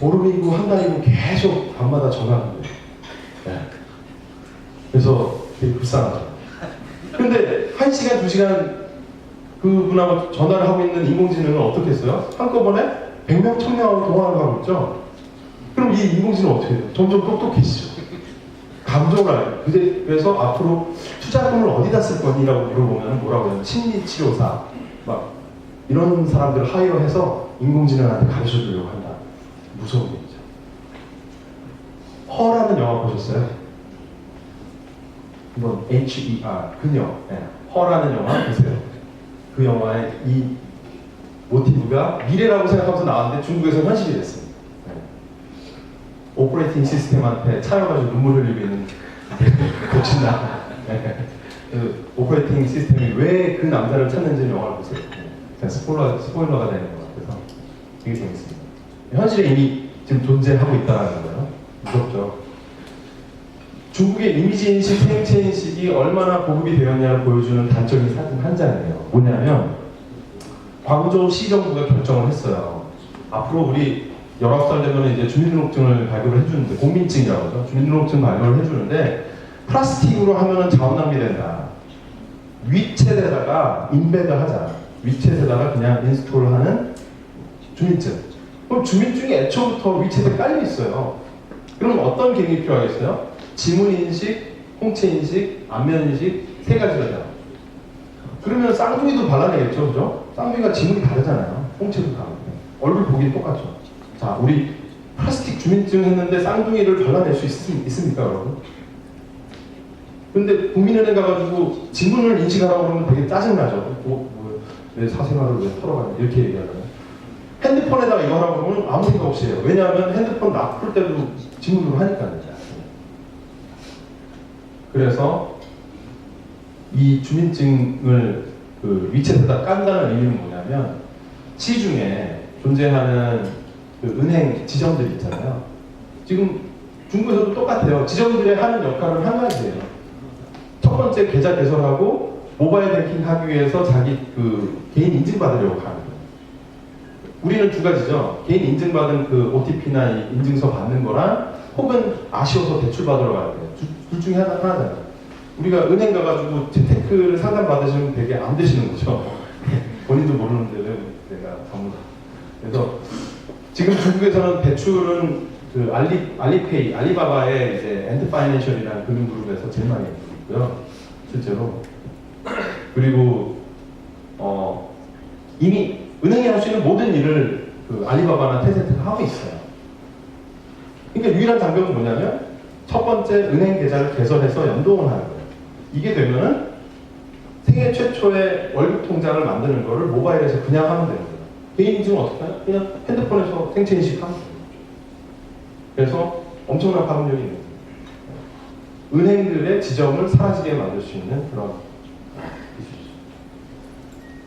보름이고 한 달이고 계속 밤마다 전화하는 거예요. 네. 그래서 되게 불쌍하죠. 근데 한 시간, 두 시간 그분하고 전화를 하고 있는 인공지능은 어떻게 했어요? 한꺼번에 100명, 1000명하고 통화를 하고 있죠? 그럼 이 인공지능은 어떻게 돼요? 점점 똑똑해지죠. 감정을 알아요. 그래서 앞으로 투자금을 어디다 쓸 거니라고 물어보면 뭐라고 해요? 심리치료사. 막 이런 사람들을 하이어해서 인공지능한테 가르쳐 주려고 한다. 무서운 얘기죠. 허라는 영화 보셨어요? 이건 H.E.R. 그녀. 네. 허라는 영화 보세요. 그 영화의 이 모티브가 미래라고 생각하면서 나왔는데 중국에서 현실이 됐습니다. 네. 오퍼레이팅 시스템한테 차여가지고 눈물 있는 고친다. 네. 그 오퍼레이팅 시스템이 왜 그 남자를 찾는지 영화를 보세요. 네. 스포일러, 스포일러가 되는 것 같아서 되게 재밌습니다. 현실에 이미 지금 존재하고 있다는 거예요. 무섭죠. 중국의 이미지 인식, 생체 인식이 얼마나 보급이 되었냐를 보여주는 단적인 사진 한 장이에요. 뭐냐면 광저우 시 정부가 결정을 했어요. 앞으로 우리 19살 되면 이제 주민등록증을 발급을 해주는데 공민증이라고 하죠. 주민등록증 발급을 해주는데 플라스틱으로 하면은 자원 낭비된다. 위챗에다가 인베드 하자. 위챗에다가 그냥 인스톨하는 주민증. 그럼 주민증이 애초부터 위챗에 깔려 있어요. 그럼 어떤 기능이 필요하겠어요? 지문 인식, 홍채 인식, 안면 인식 세 가지가죠. 그러면 쌍둥이도 발라내겠죠, 그죠? 쌍둥이가 지문이 다르잖아요. 홍채도 다르고 얼굴 보기 똑같죠. 자, 우리 플라스틱 주민증 했는데 쌍둥이를 발라낼 수 있, 있습니까, 여러분? 근데 국민은행 가가지고 지문을 인식하라고 그러면 되게 짜증나죠. 뭐, 뭐, 내 사생활을 왜 털어가냐 이렇게 얘기하잖아요. 핸드폰에다가 이거 하라고 그러면 아무 생각 없이 해요. 왜냐하면 핸드폰 놔둘 때도 지문으로 하니까요. 그래서 이 주민증을 그 위챗에다 깐다는 의미는 뭐냐면 시중에 존재하는 그 은행 지점들이 있잖아요. 지금 중국에서도 똑같아요. 지점들의 하는 역할은 한 가지예요. 첫 번째 계좌 개설하고 모바일 뱅킹 하기 위해서 자기 그 개인 인증 받으려고 거예요. 우리는 두 가지죠. 개인 인증받은 그 OTP나 인증서 받는 거랑 혹은 아쉬워서 대출 받으러 가야 돼요. 둘, 둘 중에 하나, 하나잖아요. 우리가 은행 가가지고 재테크를 상담 받으시면 되게 안 되시는 거죠. 본인도 모르는데 왜 내가 다. 그래서 지금 중국에서는 대출은 그 알리, 알리페이, 알리바바의 이제 엔드파이낸셜이라는 금융그룹에서 제일 많이 있고요. 실제로. 그리고 어, 이미 은행이 할 수 있는 모든 일을 그 알리바바나 테센트가 하고 있어요. 그러니까 유일한 장벽은 뭐냐면 첫 번째 은행 계좌를 개설해서 연동을 하는 거예요. 이게 되면은 세계 최초의 월급 통장을 만드는 거를 모바일에서 그냥 하면 되는 거예요. 개인 인증은 어떻게 하냐? 그냥 핸드폰에서 생체 인식하면 돼요. 그래서 엄청난 파급력이 있는 거예요. 은행들의 지점을 사라지게 만들 수 있는 그런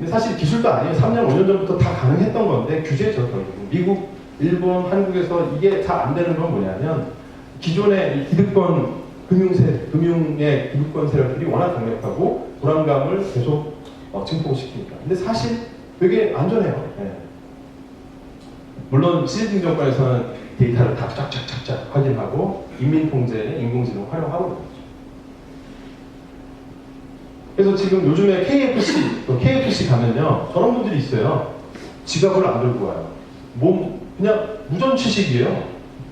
사실 기술도 아니에요. 3년, 5년 전부터 다 가능했던 건데 규제죠, 결국은. 미국, 일본, 한국에서 이게 잘 안 되는 건 뭐냐면 기존의 이 기득권 금융세, 금융의 기득권 세력들이 워낙 강력하고 불안감을 계속 어, 증폭시키니까. 근데 사실 되게 안전해요. 예. 물론 시진정권에서는 데이터를 다 쫙쫙쫙쫙 확인하고 인민통제에 인공지능 활용하고. 그래서 지금 요즘에 KFC, 또 KFC 가면요 저런 분들이 있어요. 지갑을 안 들고 와요. 몸 그냥 무전취식이에요.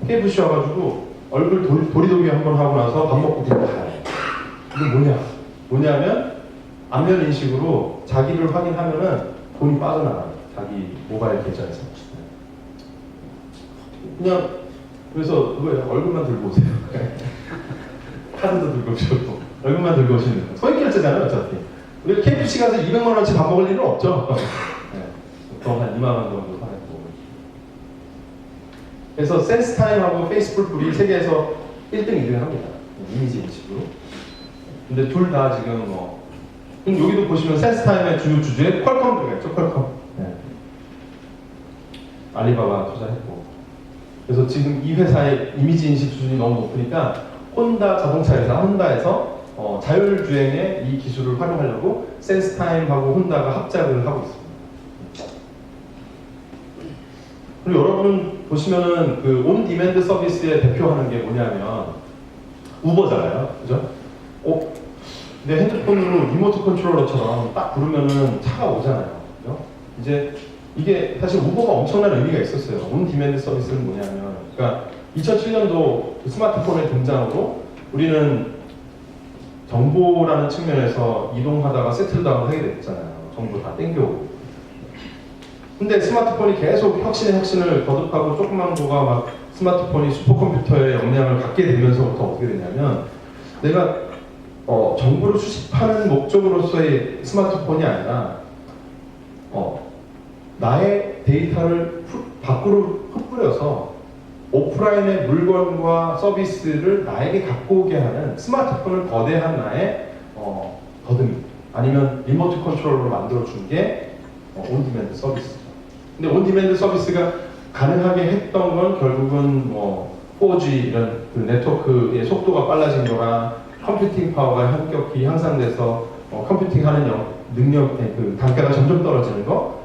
KFC 와가지고 얼굴 도리, 도리도리 한번 하고 나서 밥 먹고 그냥 가요. 이게 뭐냐? 뭐냐면 안면 인식으로 자기를 확인하면은 돈이 빠져나가요. 자기 모바일 계좌에서. 그냥 그래서 그거예요. 얼굴만 들고 오세요. 카드도 들고 오시고 얼굴만 들고 오시면 돼요. 소액 결제잖아요, 어차피. 우리 KFC 가서 200만 원치 밥 먹을 일은 없죠. 네. 보통 한 2만 원 정도 하고. 그래서 센스타임하고 페이스북 우리 세계에서 1등, 2등 합니다. 이미지 인식으로. 근데 둘 다 지금 뭐 그럼 여기도 보시면 센스타임의 주요 주주에 퀄컴 들어있죠, 퀄컴. 네. 알리바바 투자했고. 그래서 지금 이 회사의 이미지 인식 수준이 너무 높으니까 혼다 자동차 회사 혼다에서 어, 자율주행의 이 기술을 활용하려고 센스타임하고 혼다가 합작을 하고 있습니다. 그리고 여러분은 보시면은 그 온디맨드 서비스의 대표하는 게 뭐냐면 우버잖아요. 그죠? 어? 내 핸드폰으로 리모트 컨트롤러처럼 딱 부르면은 차가 오잖아요. 그죠? 이제 이게 사실 우버가 엄청난 의미가 있었어요. 온디맨드 서비스는 뭐냐면 그러니까 2007년도 스마트폰의 등장으로 우리는 정보라는 측면에서 이동하다가 세틀다운 하게 됐잖아요. 정보 다 땡겨오고. 근데 스마트폰이 계속 혁신의 혁신을 거듭하고 조그만 거가 막 스마트폰이 슈퍼컴퓨터의 역량을 갖게 되면서부터 어떻게 되냐면 내가 어, 정보를 수집하는 목적으로서의 스마트폰이 아니라 어, 나의 데이터를 후- 밖으로 흩뿌려서 오프라인의 물건과 서비스를 나에게 갖고 오게 하는 스마트폰을 거대한 나의 어, 더듬이 아니면 리모트 컨트롤러로 만들어 준 게 어, 온디맨드 서비스죠. 근데 온디맨드 서비스가 가능하게 했던 건 결국은 뭐 4G 이런 그 네트워크의 속도가 빨라진 거랑 컴퓨팅 파워가 현격히 향상돼서 어, 컴퓨팅하는 영- 능력, 그 단가가 점점 떨어지는 거